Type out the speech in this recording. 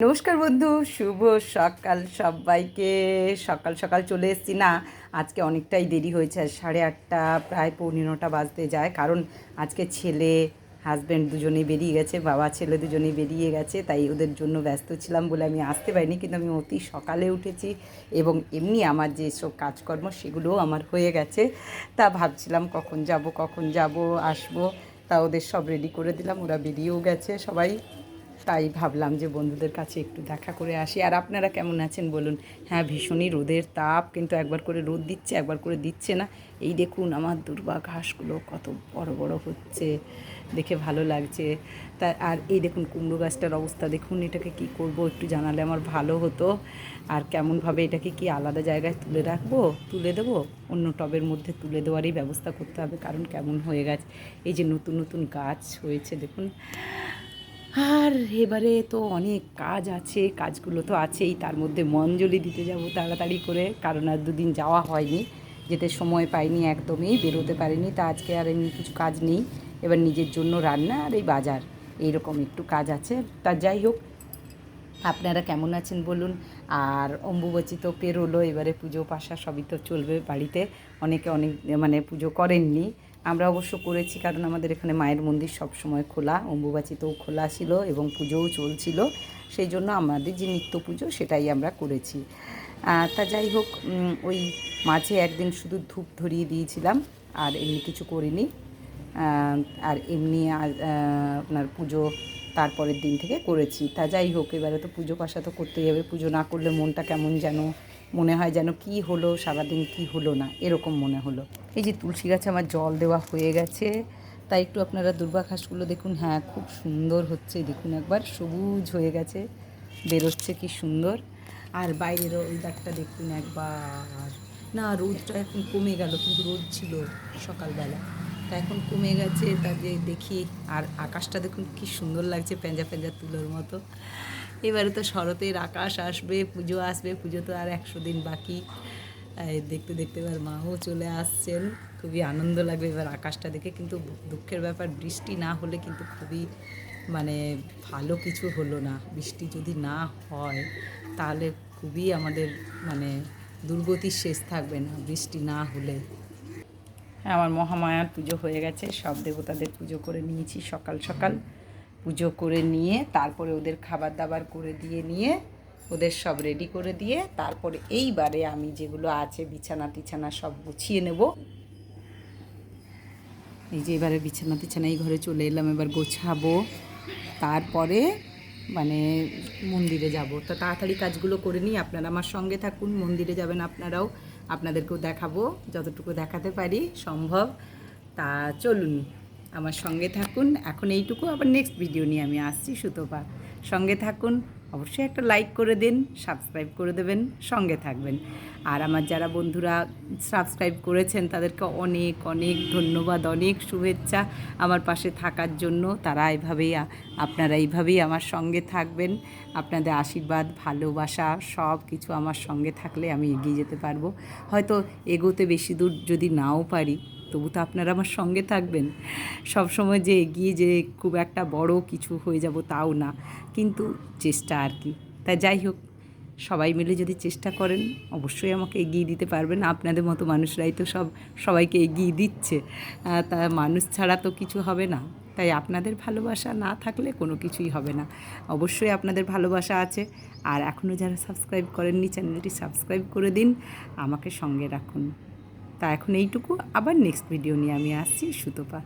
নমস্কার বন্ধু, শুভ সকাল সবাইকে। সকাল সকাল চলে এসেছি না, আজকে অনেকটাই দেরি হয়েছে, সাড়ে আটটা, প্রায় পৌনে নটা বাজতে যায়। কারণ আজকে ছেলে হাজব্যান্ড দুজনেই বেরিয়ে গেছে, বাবা, ছেলে দুজনেই বেরিয়ে গেছে, তাই ওদের জন্য ব্যস্ত ছিলাম বলে আমি আসতে পারিনি, কিন্তু আমি অতি সকালে উঠেছি এবং এমনি আমার যে সব কাজকর্ম সেগুলোও আমার হয়ে গেছে। তা ভাবছিলাম কখন যাব কখন যাব, আসব, তা ওদের সব রেডি করে দিলাম, ওরা বেরিয়েও গেছে সবাই। তাই ভাবলাম যে বন্ধুদের কাছে একটু দেখা করে আসি। আর আপনারা কেমন আছেন বলুন? হ্যাঁ ভীষণই রোদের তাপ, কিন্তু একবার করে রোদ দিচ্ছে, একবার করে দিচ্ছে না। এই দেখুন আমার দুর্বা ঘাসগুলো কত বড় বড় হচ্ছে। দেখে ভালো লাগছে। তা, আর এই দেখুন কুমড়ো গাছটার অবস্থা। দেখুন এটাকে কি করব? একটু জানালে আমার ভালো হতো। আর কেমনভাবে এটাকে কি আলাদা জায়গায় তুলে রাখব? তুলে দেবো? অন্য টবের মধ্যে তুলে দেওয়ারই ব্যবস্থা করতে হবে, কারণ কেমন হয়ে গেছে। এই যে নতুন নতুন গাছ হয়েছে, দেখুন। আর এবারে তো অনেক কাজ আছে, কাজগুলো তো আছেই, তার মধ্যে মঞ্জলি দিতে যাব তাড়াতাড়ি করে, কারণ আর দুদিন যাওয়া হয়নি, যেতে সময় পাইনি একদমই, বেরোতে পারিনি, তা আজকে আর এমনি কিছু কাজ নেই, এবার নিজের জন্য রান্না আর এই বাজার, এইরকম একটু কাজ আছে, তা যাই হোক আপনারা কেমন আছেন বলুন? আর অম্বুবাচি তো পেরোলো এবারে পুজো পাশা সবই তো চলবে বাড়িতে। অনেকে অনেক মানে পুজো করেননি। আমরা অবশ্য করেছি, কারণ আমাদের এখানে মায়ের মন্দির সব সময় খোলা, অম্বুবাচিতেও খোলা ছিল এবং পুজোও চলছিল। সেই জন্য আমাদের যে নিত্য পুজো, সেটাই আমরা করেছি। তা যাই হোক ওই মাঝে একদিন শুধু ধূপ ধরিয়ে দিয়েছিলাম, আর এমনি কিছু করিনি। আর এমনি আপনার পুজো তারপরের দিন থেকে করেছি। তা যাই হোক, এবারে তো পুজো পাশা তো করতেই হবে। পুজো না করলে মনটা কেমন যেন, মনে হয় যেন কি হলো, সারাদিন কি হলো না, এরকম মনে হলো। এই যে তুলসী গাছে আমার জল দেওয়া হয়ে গেছে। তাই একটু আপনারা দুর্বা ঘাসগুলো দেখুন। হ্যাঁ খুব সুন্দর হচ্ছে। দেখুন একবার, সবুজ হয়ে গেছে। বেরোচ্ছে কি সুন্দর। আর বাইরের ওই দাগটা দেখুন একবার। না, রোদটা এখন কমে গেল, কিন্তু রোদ ছিল সকালবেলা। তা এখন কমে গেছে, তা যে দেখি আর আকাশটা দেখুন কি সুন্দর লাগছে পেঁজা পেঁজা তুলোর মতো। এবারে তো শরতের আকাশ আসবে, পুজো আসবে, পুজো তো আর একশো দিন বাকি। দেখতে দেখতে এবার মাও চলে আসছেন, খুবই আনন্দ লাগবে এবার আকাশটা দেখে। কিন্তু দুঃখের ব্যাপার, বৃষ্টি না হলে কিন্তু খুবই মানে ভালো কিছু হলো না। বৃষ্টি যদি না হয়, তাহলে খুবই আমাদের মানে দুর্গতির শেষ থাকবে না বৃষ্টি না হলে। আমার মহামায়ার পুজো হয়ে গেছে। সব দেবতাদের পুজো করে নিয়েছি সকাল সকাল। পুজো করে নিয়ে, তারপরে ওদের খাবার দাবার করে দিয়ে নিয়ে, ওদের সব রেডি করে দিয়ে, তারপরে এইবারে আমি যেগুলো আছে বিছানা টিছানা সব গুছিয়ে নেব। এই যে এবারে বিছানা টিছানা এই ঘরে চলে এলাম, এবার গোছাবো। তারপরে মানে মন্দিরে যাব। তো তাড়াতাড়ি কাজগুলো করে নিই, আপনারা আমার সঙ্গে থাকুন, মন্দিরে যাবেন আপনারাও। আপনাদেরকেও দেখাবো, যতটুকু দেখাতে পারি, সম্ভব। তা চলুন, আমার সঙ্গে থাকুন। এখন এইটুকু, আবার নেক্সট ভিডিও নিয়ে আমি আসছি, সুতোপা। সঙ্গে থাকুন। অবশ্যই একটা লাইক করে দিন সাবস্ক্রাইব করে দেবেন, সঙ্গে থাকবেন। আর আমার যারা বন্ধুরা সাবস্ক্রাইব করেছেন, তাদেরকে অনেক অনেক ধন্যবাদ, অনেক শুভেচ্ছা আমার পাশে থাকার জন্য। তারা এভাবেই, আপনারা এইভাবেই আমার সঙ্গে থাকবেন। আপনাদের আশীর্বাদ, ভালোবাসা, সব কিছু আমার সঙ্গে থাকলে আমি এগিয়ে যেতে পারব। হয়তো এগোতে বেশি দূর যদি নাও পারি তবু তো আপনারা আমার সঙ্গে থাকবেন। সব সময় যে এগিয়ে যে খুব একটা বড় কিছু হয়ে যাব তাও না। কিন্তু চেষ্টা আর কি। তাই যাই হোক, সবাই মিলে যদি চেষ্টা করেন, অবশ্যই আমাকে এগিয়ে দিতে পারবেন। আপনাদের মতো মানুষরাই তো সব সবাইকে এগিয়ে দিচ্ছে। তা মানুষ ছাড়া তো কিছু হবে না। তাই আপনাদের ভালোবাসা না থাকলে কোনো কিছুই হবে না। অবশ্যই আপনাদের ভালোবাসা আছে। আর এখনও যারা সাবস্ক্রাইব করেননি, চ্যানেলটি সাবস্ক্রাইব করে দিন। আমাকে সঙ্গে রাখুন। তা এখন এইটুকু। আবার নেক্সট ভিডিও নিয়ে আমি আসছি সুতোপা।